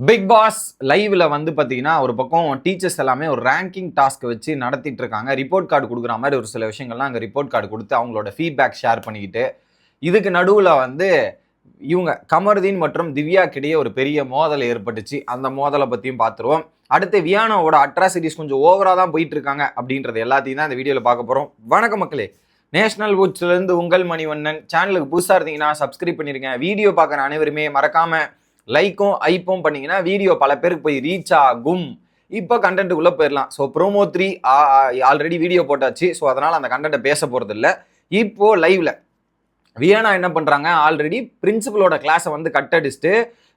Big pass லைவ்ல வந்து பார்த்தீங்கன்னா ஒரு பக்கம் டீச்சர்ஸ் எல்லாமே ஒரு ரேங்கிங் டாஸ்க் வச்சு நடத்திட்டு இருக்காங்க. ரிப்போர்ட் கார்டு கொடுக்குற மாதிரி ஒரு சில விஷயங்கள்லாம் அங்கே ரிப்போர்ட் கார்டு கொடுத்து அவங்களோட ஃபீட்பேக் ஷேர் பண்ணிக்கிட்டு இதுக்கு நடுவில் வந்து இவங்க கமருதீன் மற்றும் திவ்யாக்கிடையே ஒரு பெரிய மோதல் ஏற்பட்டுச்சு. அந்த மோதலை பற்றியும் பார்த்துருவோம் அடுத்து வியானாவோட அட்ராசிட்டிஸ் கொஞ்சம் ஓவராக தான் போயிட்டு இருக்காங்க அப்படின்றது எல்லாத்தையும் தான் இந்த வீடியோவில் பார்க்க போகிறோம் வணக்கம் மக்களே. நேஷனல் இருந்து உங்கள் மணிவண்ணன். சேனலுக்கு புதுசாக இருந்தீங்கன்னா சப்ஸ்கிரைப் பண்ணியிருக்கேன் வீடியோ பார்க்குற அனைவருமே மறக்காமல் லைக்கும் ஐப்பும் பண்ணீங்கன்னா வீடியோ பல பேருக்கு போய் ரீச் ஆகும். இப்போ கண்டென்ட்டுக்குள்ளே போயிடலாம் so promo three already video போட்டாச்சு. ஸோ அதனால் அந்த கண்டென்ட்டை பேச போகிறது இல்லை இப்போது லைவில் வியனா என்ன பண்ணுறாங்க ஆல்ரெடி பிரின்சிபலோட கிளாஸை வந்து கட் அடிச்சுட்டு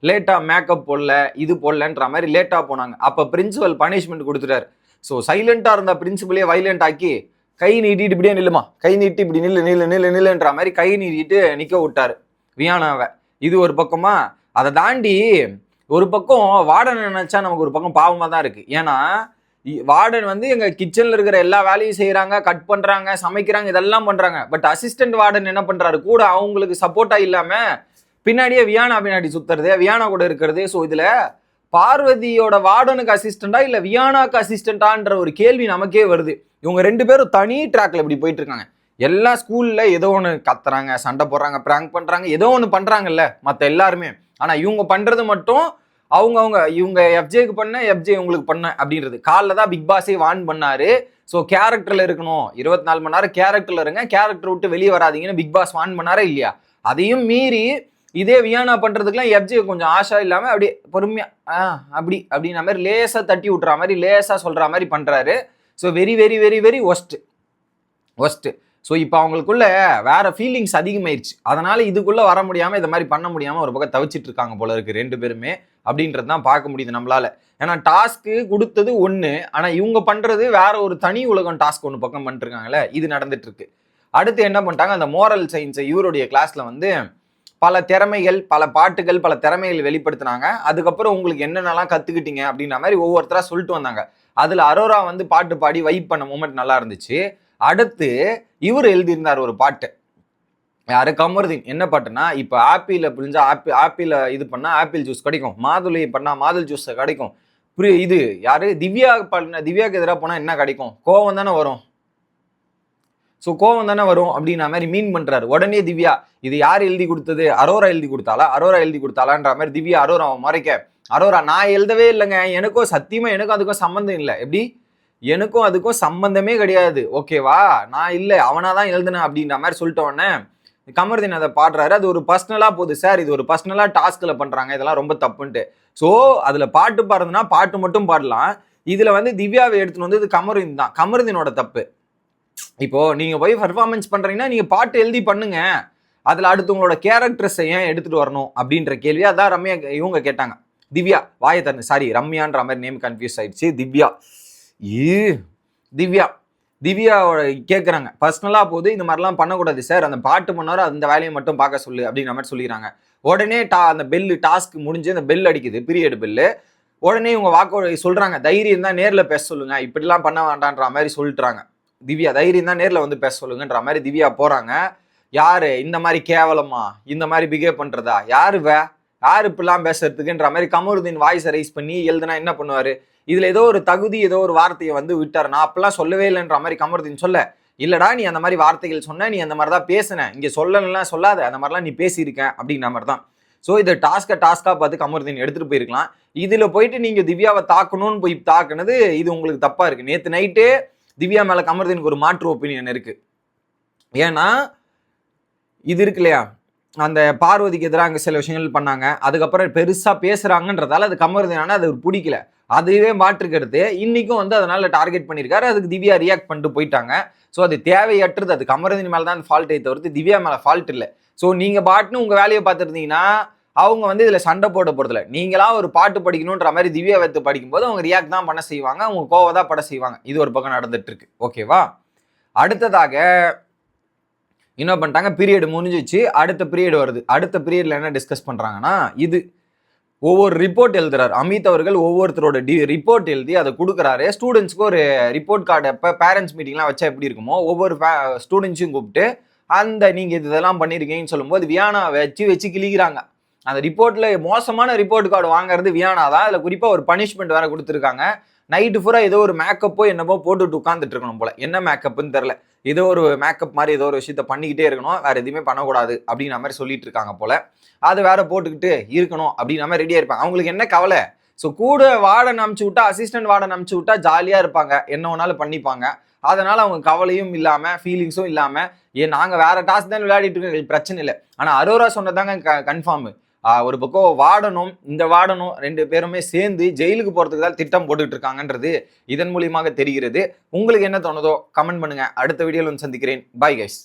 லேட்டாக மேக்கப் போடல இது போடலன்ற மாதிரி லேட்டாக போனாங்க. அப்போ பிரின்சிபல் பனிஷ்மெண்ட் கொடுத்துட்டாரு. ஸோ சைலண்ட்டாக இருந்த பிரின்சிபலே வைலண்ட் ஆக்கி கை நீட்டிட்டு இப்படியே நில்லுமா? கை நீட்டி இப்படி நில்லு நில்லு நில்லு நில்லுன்ற மாதிரி கை நீட்டிட்டு நிற்க விட்டார். வியானாவை. இது ஒரு பக்கமாக அதை தாண்டி ஒரு பக்கம் வார்டன் நினைச்சா நமக்கு ஒரு பக்கம் பாவமாக தான் இருக்குது ஏன்னா இ- வார்டன் வந்து எங்கள் கிச்சனில் இருக்கிற எல்லா வேலையும் செய்கிறாங்க கட் பண்ணுறாங்க சமைக்கிறாங்க இதெல்லாம் பண்ணுறாங்க பட் அசிஸ்டன்ட் வார்டன் என்ன பண்ணுறாரு கூட அவங்களுக்கு சப்போர்ட்டாக இல்லாமல் பின்னாடியே வியானா பின்னாடி சுற்றுறது வியானா கூட இருக்கிறது. ஸோ இதில் பார்வதியோட வார்டனுக்கு அசிஸ்டண்டா இல்லை வியானாக்கு அசிஸ்டண்டான்ற ஒரு கேள்வி நமக்கே வருது. இவங்க ரெண்டு பேரும் தனி ட்ராக்ல இப்படி போயிட்டு இருக்காங்க. எல்லா ஸ்கூல்ல ஏதோ ஒன்று கத்துறாங்க சண்டை போடுறாங்க ப்ராங்க் பண்றாங்க ஏதோ ஒன்று பண்றாங்கல்ல மற்ற எல்லாருமே. ஆனா இவங்க பண்றது மட்டும் அவங்க அவங்க இவங்க எஃப்ஜேக்கு பண்ண எஃப்ஜே உங்களுக்கு பண்ண அப்படின்றது. காலைல தான் பிக் பாஸே வான் பண்ணாரு. ஸோ கேரக்டர்ல இருக்கணும். இருபத்தி நாலு மணி நேரம் கேரக்டர்ல இருங்க. கேரக்டர் விட்டு வெளியே வராதீங்கன்னு பிக் பாஸ் வான் பண்ணாரா இல்லையா? அதையும் மீறி இதே வியானா பண்றதுக்குலாம் எஃப்ஜே கொஞ்சம் ஆஷா இல்லாம அப்படியே பொறுமையா ஆ அப்படி அப்படின்ற மாதிரி லேசா தட்டி விட்டுற மாதிரி லேசா சொல்ற மாதிரி பண்றாரு. So very very very very worst worst so இப்போ அவங்களுக்குள்ள வேற ஃபீலிங்ஸ் அதிகமாயிருச்சு. அதனால இதுக்குள்ள வர முடியாமல் இந்த மாதிரி பண்ண முடியாமல் ஒரு பக்கம் தவிச்சிட்டு இருக்காங்க போல இருக்கு ரெண்டு பேருமே அப்படின்றது தான் பார்க்க முடியுது நம்மளால. ஏன்னா டாஸ்க்கு கொடுத்தது ஒன்று ஆனால் இவங்க பண்ணுறது வேற ஒரு தனி உலகம் டாஸ்க் ஒன்று பக்கம் பண்ணிருக்காங்களே இது நடந்துட்டு இருக்கு அடுத்து என்ன பண்ணிட்டாங்க அந்த மோரல் சயின்ஸை இவருடைய கிளாஸில் வந்து பல திறமைகள் பல பாட்டுகள் பல திறமைகள் வெளிப்படுத்தினாங்க. அதுக்கப்புறம் உங்களுக்கு என்னென்னலாம் கற்றுக்கிட்டீங்க அப்படின்ற மாதிரி ஒவ்வொருத்தராக சொல்லிட்டு வந்தாங்க. அதில் அரோரா வந்து பாட்டு பாடி வைப் பண்ண மூமெண்ட் நல்லா இருந்துச்சு. அடுத்து இவர் எழுதியிருந்தார் ஒரு பாட்டு. யாரு? கமருதீன். என்ன பாட்டுனா இப்போ ஆப்பிள பிழிஞ்சா ஆப்பிள் ஆப்பிள இது பண்ணால் ஆப்பிள் ஜூஸ் கிடைக்கும். மாதுளை பண்ணால் மாதுளை ஜூஸ் கிடைக்கும். புரிய இது யாரு? திவ்யா பண்ண திவ்யாக்கு எதிராக போனால் என்ன கிடைக்கும்? கோவம் தானே வரும். ஸோ கோவம் தானே வரும் அப்படின்ற மாதிரி மீன் பண்ணுறாரு உடனே திவ்யா இது யார் எழுதி கொடுத்தது? அரோரா எழுதி கொடுத்தாளா? அரோரா எழுதி கொடுத்தாளான்ற மாதிரி திவ்யா அரோரா மறைக்க அரோரா நான் எழுதவே இல்லைங்க. எனக்கும் சத்தியமாக எனக்கும் அதுக்கும் சம்மந்தம் இல்லை. எப்படி? எனக்கும் அதுக்கும் சம்பந்தமே கிடையாது. ஓகேவா நான் இல்லை. அவனா தான் எழுதுனேன் அப்படின்ற மாதிரி சொல்லிட்ட உடனே கமர்தீன் அதை பாடுறாரு. அது ஒரு பர்சனலாக போகுது சார் இது ஒரு பர்சனலாக டாஸ்கில் பண்ணுறாங்க இதெல்லாம் ரொம்ப தப்புன்ட்டு. ஸோ அதில் பாட்டு பாடுறதுனா பாட்டு மட்டும் பாடலாம். இதில் வந்து திவ்யாவை எடுத்துன்னு வந்து இது கமருதீன் தான். கமருதீனோட தப்பு. இப்போ நீங்கள் போய் பர்ஃபார்மன்ஸ் பண்ணுறீங்கன்னா நீங்கள் பாட்டு எழுதி பண்ணுங்க. அதில் அடுத்தவங்களோட கேரக்டர்ஸை ஏன் எடுத்துகிட்டு வரணும் அப்படின்ற கேள்வி அதான் ரம்யா இவங்க கேட்டாங்க. திவ்யா வாயை தரணும் சாரி ரம்யான்ற மாதிரி நேம் கன்ஃபியூஸ் ஆயிடுச்சு. திவ்யா. ஏ திவ்யா. திவ்யாவோட கேட்குறாங்க பர்சனலாக போது இந்த மாதிரிலாம் பண்ணக்கூடாது சார் அந்த பாட்டு பண்ணாரோ அந்த வேலையை மட்டும் பார்க்க சொல்லு அப்படின்ற மாதிரி சொல்லிடுறாங்க உடனே டா அந்த பெல்லு டாஸ்க் முடிஞ்சு அந்த பெல் அடிக்குது பீரியட் பெல்லு உடனே இவங்க வாக்கு சொல்கிறாங்க தைரியம் தான் நேரில் பேச சொல்லுங்க. இப்படிலாம் பண்ண வேண்டான்ற மாதிரி சொல்லிட்டுறாங்க. திவ்யா தைரியம் தான் நேரில் வந்து பேச சொல்லுங்கன்ற மாதிரி திவ்யா போகிறாங்க யார்? இந்த மாதிரி கேவலமா? இந்த மாதிரி பிஹேவ் பண்ணுறதா யார் வே யார் இப்படிலாம் பேசுறதுக்குன்ற மாதிரி கமருதீன் வாய்ஸ் ரைஸ் பண்ணி எழுதுனா என்ன பண்ணுவார்? இதில் ஏதோ ஒரு தகுதி ஏதோ ஒரு வார்த்தையை வந்து விட்டார். நான் அப்பெல்லாம் சொல்லவே இல்லைன்ற மாதிரி கமருதீன் சொல்ல இல்லடா நீ அந்த மாதிரி வார்த்தைகள் சொன்ன நீ அந்த மாதிரி தான் பேசுன. இங்கே சொல்லலாம் சொல்லாத. அந்த மாதிரிலாம் நீ பேசியிருக்கேன் அப்படிங்கிற மாதிரி தான் ஸோ இதை டாஸ்க்கை டாஸ்க்காக பார்த்து கமருதீன் எடுத்துகிட்டு போயிருக்கலாம். இதில் போயிட்டு நீங்கள் திவ்யாவை தாக்கணும்னு போய் தாக்குனது இது உங்களுக்கு தப்பாக இருக்குது நேற்று நைட்டே திவ்யா மேலே கமருதீனுக்கு ஒரு மாற்று ஒப்பீனியன் இருக்குது ஏன்னா இது இருக்கு இல்லையா? அந்த பார்வதிக்கு எதிராக அங்கே சில விஷயங்கள் பண்ணாங்க. அதுக்கப்புறம் பெருசாக பேசுகிறாங்கன்றதால அது கமருதினால அது பிடிக்கல. அதுவே மாற்றுக்கிறது இன்றைக்கும் வந்து அதனால் டார்கெட் பண்ணியிருக்காரு அதுக்கு திவ்யா ரியாக்ட் பண்ணிட்டு போயிட்டாங்க. ஸோ அது தேவையற்றது. அது கமருதின் மேலே தான் ஃபால்ட்டை தவிர்த்து திவ்யா மேலே ஃபால்ட் இல்லை. ஸோ நீங்கள் பாட்டுன்னு உங்கள் வேலையை பார்த்துருந்தீங்கன்னா அவங்க வந்து இதில் சண்டை போட போகிறதில்ல நீங்களாம் ஒரு பாட்டு படிக்கணுன்ற மாதிரி திவ்யா வைத்து படிக்கும்போது அவங்க ரியாக்ட் தான் பண்ண செய்வாங்க. அவங்க கோவம் தான் பட செய்வாங்க. இது ஒரு பக்கம் நடந்துட்டு இருக்கு. ஓகேவா அடுத்ததாக என்ன பண்ணிட்டாங்க. பீரியட் முடிஞ்சிச்சு. அடுத்த பீரியட் வருது. அடுத்த பீரியடில் என்ன டிஸ்கஸ் பண்ணுறாங்கன்னா இது ஒவ்வொரு ரிப்போர்ட் எழுதுறாரு. அமித் அவர்கள் ஒவ்வொருத்தரோட டி ரிப்போர்ட் எழுதி அதை கொடுக்குறாரு. ஸ்டூடெண்ட்ஸ்க்கு ஒரு ரிப்போர்ட் கார்டு எப்போ பேரண்ட்ஸ் மீட்டிங்லாம் வச்சா எப்படி இருக்குமோ ஒவ்வொரு ஸ்டூடெண்ட்ஸையும் கூப்பிட்டு அந்த நீங்கள் இதெல்லாம் பண்ணியிருக்கீங்கன்னு சொல்லும்போது வியானா வச்சு வச்சு கிழிக்கிறாங்க. அந்த ரிப்போர்ட்டில் மோசமான ரிப்போர்ட் கார்டு வாங்குறது வியானா தான் அதில் குறிப்பாக ஒரு பனிஷ்மெண்ட் வேறு கொடுத்துருக்காங்க. நைட்டு பூரா ஏதோ ஒரு மேக்கப்போ என்னமோ போட்டுட்டு உட்காந்துட்டு இருக்கணும் போல. என்ன மேக்கப்னு தெரில ஏதோ ஒரு மேக்கப் மாதிரி ஏதோ ஒரு விஷயத்த பண்ணிக்கிட்டே இருக்கணும். வேற எதுவுமே பண்ணக்கூடாது அப்படின்ற மாதிரி சொல்லிட்டு இருக்காங்க போல. அது வேற போட்டுக்கிட்டு இருக்கணும் அப்படின்ற மாதிரி ரெடியாக இருப்பாங்க. அவங்களுக்கு என்ன கவலை? ஸோ கூட வார்டன் அமுச்சு விட்டா அசிஸ்டன்ட் வார்டன் அமுச்சு விட்டா ஜாலியாக இருப்பாங்க. என்ன வேணாலும் பண்ணிப்பாங்க. அதனால் அவங்க கவலையும் இல்லாமல் ஃபீலிங்ஸும் இல்லாமல் ஏன் நாங்கள் வேறு டாஸ்க் தான் விளையாடிட்டு இருக்கோம். எங்களுக்கு பிரச்சனை இல்லை. ஆனால் அரோரா சொன்னதாங்க க கன்ஃபார்ம் ஒரு பக்கம் வார்டனும் இந்த வார்டனும் ரெண்டு பேருமே சேர்ந்து ஜெயிலுக்கு போகிறதுக்கு தான் திட்டம் போட்டுக்கிட்டு இருக்காங்கன்றது இதன் மூலியமாக தெரிகிறது. உங்களுக்கு என்ன தோணுதோ கமெண்ட் பண்ணுங்க. அடுத்த வீடியோவில் சந்திக்கிறேன். Bye guys